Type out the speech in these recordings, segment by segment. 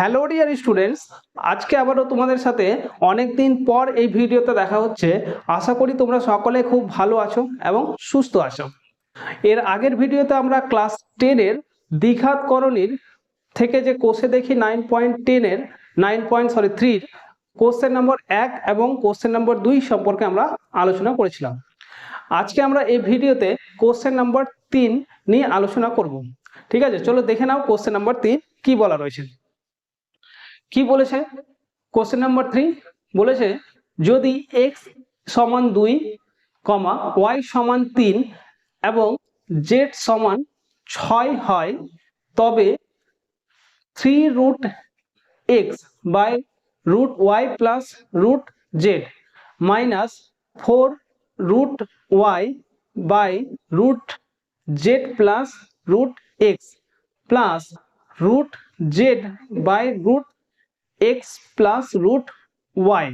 Hello dear students আজকে আবারও তোমাদের সাথে অনেক দিন পর এই ভিডিওতে দেখা হচ্ছে। আশা করি তোমরা সকলে খুব ভালো আছো এবং সুস্থ আছো। এর আগের ভিডিওতে আমরা ক্লাস টেনের দ্বিঘাত করণীর থেকে যে কোষে দেখি নাইন পয়েন্ট টেনের নাইন পয়েন্ট সরি থ্রির কোশ্চেন নম্বর এক এবং কোশ্চেন নম্বর দুই সম্পর্কে আমরা আলোচনা করেছিলাম। আজকে আমরা এই ভিডিওতে কোশ্চেন নম্বর তিন নিয়ে আলোচনা করব। ঠিক আছে? চলো দেখে নাও কোশ্চেন নম্বর তিন কি বলা রয়েছে। কি বলেছে? কোশ্চেন নাম্বার থ্রি বলেছে, যদি এক্স সমান দুই কমা ওয়াই সমান তিন এবং জেড সমান ছয় হয়, তবে three root x by root y plus root z minus four root y by root z plus root x plus root z by root x plus root y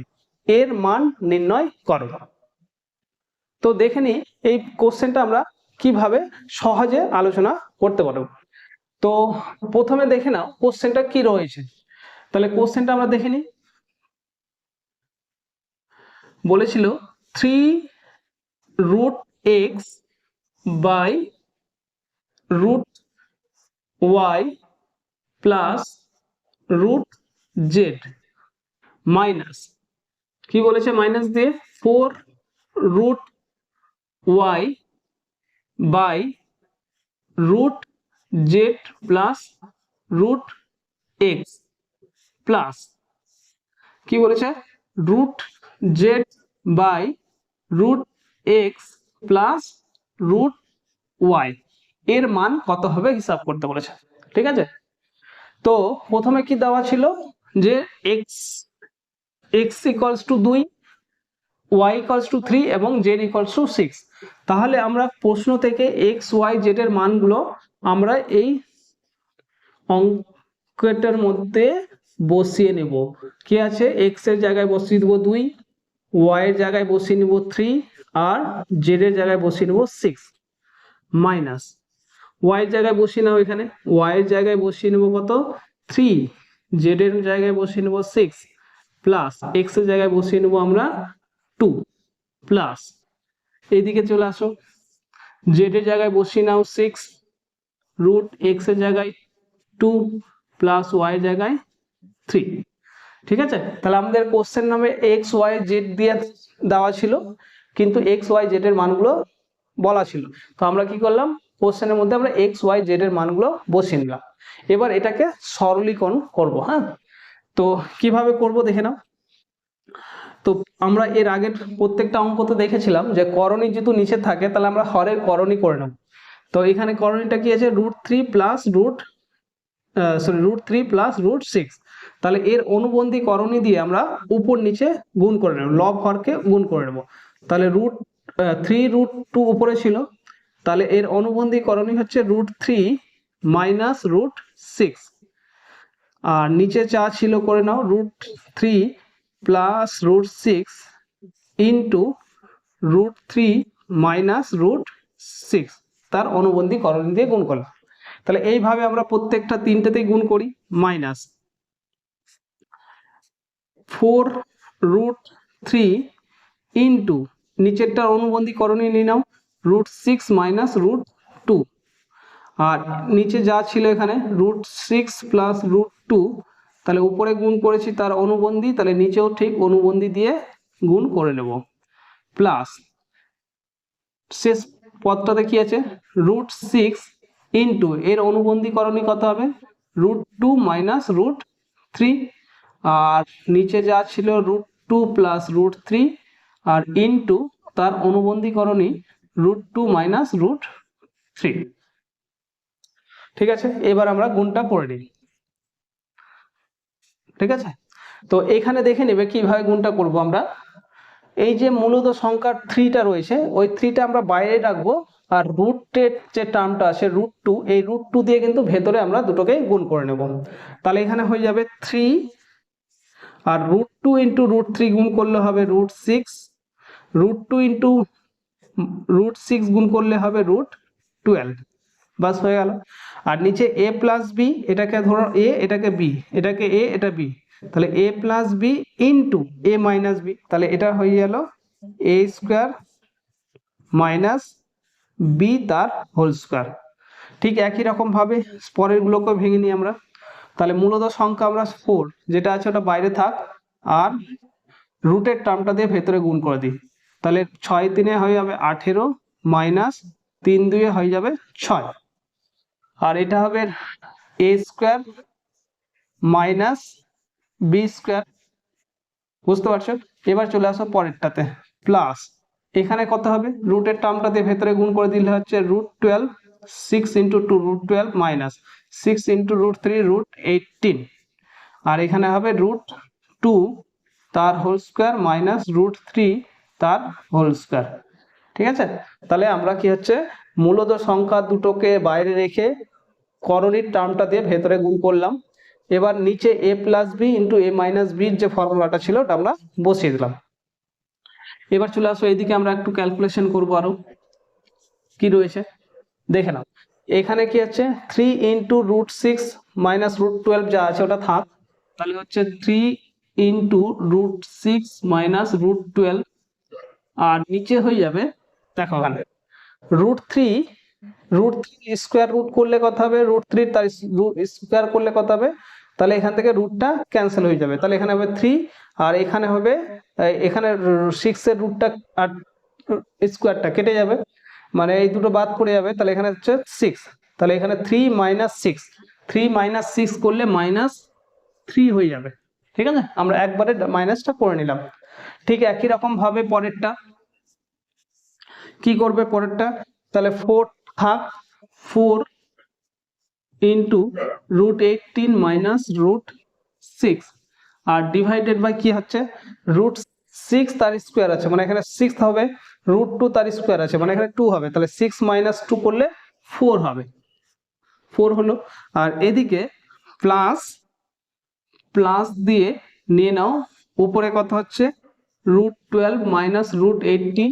এর মান নির্ণয় করো। তো দেখে নি এই কোশ্চেনটা আমরা কীভাবে সহজে আলোচনা করতে পারব। তো প্রথমে দেখে নাও কোশ্চেনটা কি রয়েছে। তাহলে কোশ্চেনটা আমরা দেখে নিই বলেছিল three root x by root y plus root z minus কি বলেছে মাইনাস দিয়ে? Four root y by root z plus root x plus কি বলেছে? Root z by root x plus root y এর মান কত হবে? হিসাব করতে বলেছে। ঠিক আছে? তো প্রথমে কি দেওয়া ছিল? যে এক্স এক্স ইকলস টু দুই ওয়াই ইকলস টু থ্রি এবং জেড ইকলস টু সিক্স তাহলে আমরা প্রশ্ন থেকে এক্স ওয়াই জেড এর মানগুলো আমরা এই অঙ্কটার মধ্যে বসিয়ে নেব। কি আছে? এক্সের জায়গায় বসিয়ে দেবো দুই ওয়াই এর জায়গায় বসিয়ে নেব থ্রি আর জেড এর জায়গায় বসিয়ে নেব সিক্স মাইনাস ওয়াই এর জায়গায় বসিয়ে নাও এখানে। ওয়াই এর জায়গায় বসিয়ে নেব কত? থ্রি জেড এর জায়গায় বসিয়ে নেব সিক্স প্লাস এক্সের জায়গায় বসিয়ে নেব আমরা টু প্লাস এইদিকে চলে আসো। জেড এর জায়গায় বসিয়ে নাও সিক্স রুট এক্সের জায়গায় টু প্লাস ওয়াই জায়গায় থ্রি ঠিক আছে? তাহলে আমাদের কোশ্চেন নামে এক্স ওয়াই জেড দিয়ে দেওয়া ছিল, কিন্তু এক্স ওয়াই জেড এর মানগুলো বলা ছিল। তো আমরা কি করলাম? কোশ্চেনের মধ্যে আমরা এক্স ওয়াই জেড এর মানগুলো বসিয়ে নিলাম। এবার এটাকে সরলীকরণ করব হ্যাঁ? তো কীভাবে করব দেখে নাও। তো আমরা এর আগের প্রত্যেকটা অঙ্কতে দেখেছিলাম যে করণী যেহেতু নিচে থাকে, তাহলে আমরা হরের করণী করে নেব। তো এখানে করণীটা কি আছে? Root three plus root sorry root three plus root six তাহলে এর অনুবন্ধী করণী দিয়ে আমরা উপর নিচে গুণ করে নেব লব হরকে গুণ করে নেব। তাহলে রুট থ্রি রুট টু উপরে ছিল তাহলে এর অনুবন্ধী করণী হচ্ছে root three minus root six আর নিচে চা ছিল করে নাও root three plus root six into root three minus root six তার অনুবন্ধী করণী দিয়ে গুণ করলাম। তাহলে এইভাবে আমরা প্রত্যেকটা তিনটেতেই গুণ করি minus four root three into নিচেরটা অনুবন্ধী করণী নিয়ে নাও। Root six minus root two আর নিচে যা ছিল এখানে root six plus root two তাহলে উপরে গুণ করেছি তার অনুবন্ধী, তাহলে নিচেও ঠিক অনুবন্ধী দিয়ে গুণ করে নেব। প্লাস শেষ পদটাতে কি আছে? রুট সিক্স ইন্টু এর অনুবন্ধীকরণই কত হবে? Root two minus root three আর নিচে যা ছিল root two plus root three আর ইন্টু তার অনুবন্ধীকরণই root two minus root three ঠিক আছে? এবার আমরা গুণটা করে নিই। ঠিক আছে? তো এখানে দেখে নেবে কীভাবে গুণটা করব আমরা। এই যে মূলত সংখ্যা থ্রিটা রয়েছে, ওই থ্রিটা আমরা বাইরে রাখব আর রুটের যে টার্মটা আছে রুট টু এই রুট টু দিয়ে কিন্তু ভেতরে আমরা দুটোকে গুণ করে নেব। তাহলে এখানে হয়ে যাবে থ্রি আর root two into root three গুণ করলে হবে root six root two into root six গুণ করলে হবে রুট টুয়েলভ বাস হয়ে গেল। আর নিচে এ প্লাস বি এটাকে ধরো এ এটাকে বি এটাকে এ এটা বি তাহলে a plus b into a minus b তাহলে এটা হয়ে গেল এ স্কোয়ার মাইনাস বি তার হোল স্কোয়ার ঠিক একই রকম ভাবে পরেরগুলোকে ভেঙে নিই আমরা। তাহলে মূলত সংখ্যা আমরা ফোর যেটা আছে ওটা বাইরে থাক, আর রুটের টার্মটা দিয়ে ভেতরে গুণ করে দিই। তাহলে ছয় তিনে হয়ে যাবে আঠেরো মাইনাস তিন দুয়ে হয়ে যাবে ছয়। আর এটা হবে a square minus b square বুঝতে পারছ? এবার চলে আসো পরেরটাতে। প্লাস এখানে কত হবে? রুটের টার্মটা দিয়ে ভেতরে গুণ করে দিলে হচ্ছে root twelve six into two root twelve minus six into root three root eighteen আর এখানে হবে রুট টু তার whole square minus root three তার হোল স্কোয়ার ঠিক আছে? তাহলে আমরা কি হচ্ছে মূলত সংখ্যা দুটোকে বাইরে রেখে করণীর টার্মটা দিয়ে ভেতরে গুণ করলাম। এবার নিচে a plus b into a minus বির যে ফর্মুলাটা ছিল, ওটা আমরা বসিয়ে দিলাম। এবার চলে আসো, এইদিকে আমরা একটু ক্যালকুলেশন করব আরও। কি রয়েছে? দেখে নাও। এখানে কি আছে three into root six minus root twelve যা আছে, ওটা থাক। তাহলে হচ্ছে three into root six minus root twelve আর নিচে হয়ে যাবে দেখো ওখানে root three root three square root করলে কত হবে? রুট থ্রি তার স্কোয়ার করলে কত হবে? তাহলে এখান থেকে রুটটা ক্যান্সেল হয়ে যাবে। তাহলে এখানে হবে থ্রি আর এখানে হবে এখানে সিক্স এর রুটটা আর স্কোয়ারটা কেটে যাবে। মানে এই দুটো বাদ পড়ে যাবে। তাহলে এখানে হচ্ছে সিক্স তাহলে এখানে three minus six three minus six করলে মাইনাস থ্রি হয়ে যাবে। ঠিক আছে? আমরা একবারে মাইনাসটা করে নিলাম। ঠিক একই রকম ভাবে পরেরটা। কি করবে পরেরটা? তাহলে ফোর থাক four into root eighteen minus root six R divided by কি হচ্ছে? রুট সিক্স তার স্কোয়ার আছে মানে এখানে সিক্স হবে রুট টু তার স্কোয়ার আছে মানে এখানে টু হবে। তাহলে সিক্স মাইনাস টু করলে ফোর হবে। ফোর হলো। আর এদিকে প্লাস প্লাস দিয়ে নিয়ে নাও, উপরে কত হচ্ছে? Root twelve minus root eighty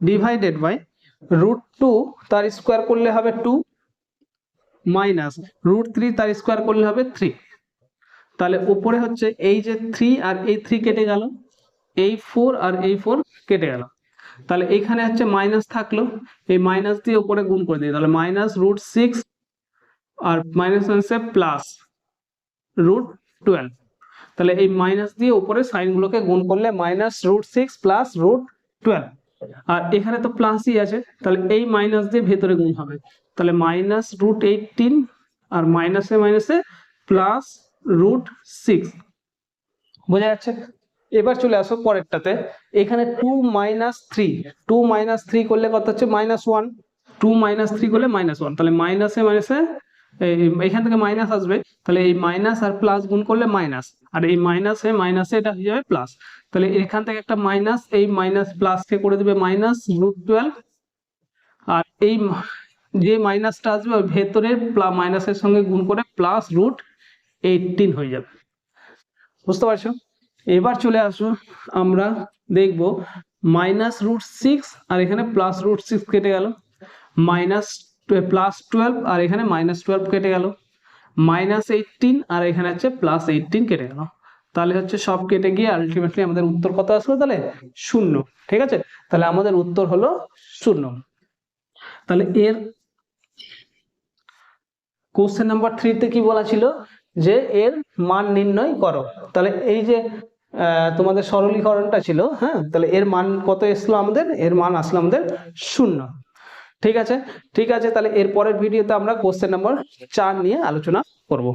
divided by root two তার স্কোয়ার করলে হবে টু মাইনাস রুট থ্রি তার স্কোয়ার করলে হবে থ্রি তাহলে উপরে হচ্ছে এই যে থ্রি আর এই থ্রি কেটে গেল, এই ফোর আর এই ফোর কেটে গেল। তাহলে এখানে হচ্ছে মাইনাস থাকল, এই মাইনাস দিয়ে উপরে গুণ করে দিই। তাহলে মাইনাস রুট সিক্স আর মাইনাস হচ্ছে প্লাস রুট টুয়েলভ তাহলে এই মাইনাস দিয়ে উপরে সাইনগুলোকে গুণ করলে minus root six plus root twelve আর এখানে তো প্লাসই আছে, তাহলে এই মাইনাস দিয়ে ভেতরে গুণ হবে। তাহলে মাইনাস রুট এইটিন আর মাইনাসে মাইনাসে প্লাস রুট সিক্স বোঝা যাচ্ছে? এবার চলে আসো পরেরটাতে। এখানে two minus three two minus three করলে কত হচ্ছে? Minus one two minus three করলে মাইনাস ওয়ান তাহলে মাইনাসে মাইনাসে এখান থেকে মাইনাস আসবে। তাহলে এই মাইনাস আর প্লাস গুণ করলে মাইনাস আর এই মাইনাসে মাইনাসে এটা হয়ে যাবে প্লাস তাহলে এখান থেকে একটা মাইনাস এই মাইনাস প্লাসকে করে দেবে মাইনাস রুট টুয়েলভ আর এই যে মাইনাসটা আসবে ওই ভেতরের মাইনাসের সঙ্গে গুণ করে প্লাস রুট এইটিন হয়ে যাবে। বুঝতে পারছ? এবার চলে আসো আমরা দেখব মাইনাস রুট সিক্স আর এখানে প্লাস রুট সিক্স কেটে গেল। মাইনাস প্লাস টুয়েলভ আর এখানে মাইনাস টুয়েলভ কেটে গেল। মাইনাস এইটিন আর এখানে হচ্ছে প্লাস এইটিন কেটে গেল। তাহলে হচ্ছে সব কেটে গিয়ে আলটিমেটলি আমাদের উত্তর কত আসলো? তাহলে শূন্য। ঠিক আছে? তাহলে আমাদের উত্তর হলো শূন্য। তাহলে এর কোশ্চেন নাম্বার থ্রিতে কি বলা ছিল? যে এর মান নির্ণয় করো। তাহলে এই যে তোমাদের সরলীকরণটা ছিল হ্যাঁ? তাহলে এর মান কত এসলো আমাদের? এর মান আসলো আমাদের শূন্য। ঠিক আছে? ঠিক আছে, তাহলে এর পরের ভিডিওতে আমরা কোশ্চেন নাম্বার চার নিয়ে আলোচনা করব।